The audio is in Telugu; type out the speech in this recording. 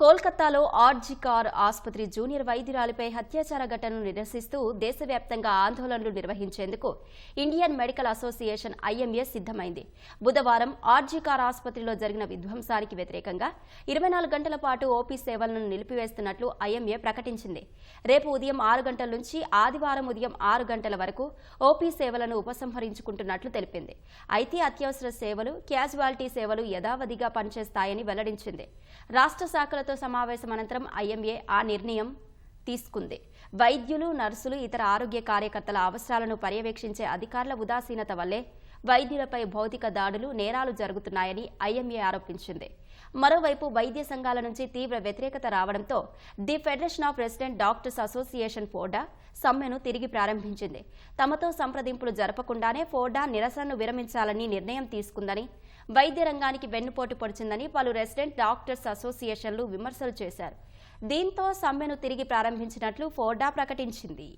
కోల్కతాలో ఆర్జికార్ ఆసుపత్రి జూనియర్ వైద్యురాలిపై అత్యాచార ఘటనను నిరసిస్తూ దేశవ్యాప్తంగా ఆందోళనలు నిర్వహించేందుకు ఇండియన్ మెడికల్ అసోసియేషన్ ఐఎంఏ సిద్ధమైంది. బుధవారం ఆర్జికార్ ఆసుపత్రిలో జరిగిన విధ్వంసానికి వ్యతిరేకంగా ఇరవై నాలుగు గంటల పాటు ఓపీ సేవలను నిలిపివేస్తున్నట్లు ఐఎంఏ ప్రకటించింది. రేపు ఉదయం ఆరు గంటల నుంచి ఆదివారం ఉదయం ఆరు గంటల వరకు ఓపీ సేవలను ఉపసంహరించుకుంటున్నట్లు తెలిపింది. అయితే అత్యవసర సేవలు క్యాజువాలిటీ సేవలు యథావధిగా పనిచేస్తాయని వెల్లడించింది. రాష్ట్ర శాఖలతో సమావేశం అనంతరం ఐఎంఏ ఆ నిర్ణయం తీసుకుంది. వైద్యులు నర్సులు ఇతర ఆరోగ్య కార్యకర్తల అవసరాలను పర్యవేక్షించే అధికారుల ఉదాసీనత వల్లే వైద్యులపై భౌతిక దాడులు నేరాలు జరుగుతున్నాయని ఐఎంఏ ఆరోపించింది. మరోవైపు వైద్య సంఘాల నుంచి తీవ్ర వ్యతిరేకత రావడంతో the federation of resident doctors association FORDA సమ్మెను తిరిగి ప్రారంభించింది. తమతో సంప్రదింపులు జరపకుండానే ఫోర్డా నిరసనను విరమించాలని నిర్ణయం తీసుకుందని వైద్య రంగానికి వెన్నుపోటు పొడిచిందని పలు రెసిడెంట్ డాక్టర్స్ అసోసియేషన్లు విమర్శలు చేశారు. దీంతో సమ్మెను తిరిగి ప్రారంభించినట్లు ఫోర్డా ప్రకటించింది.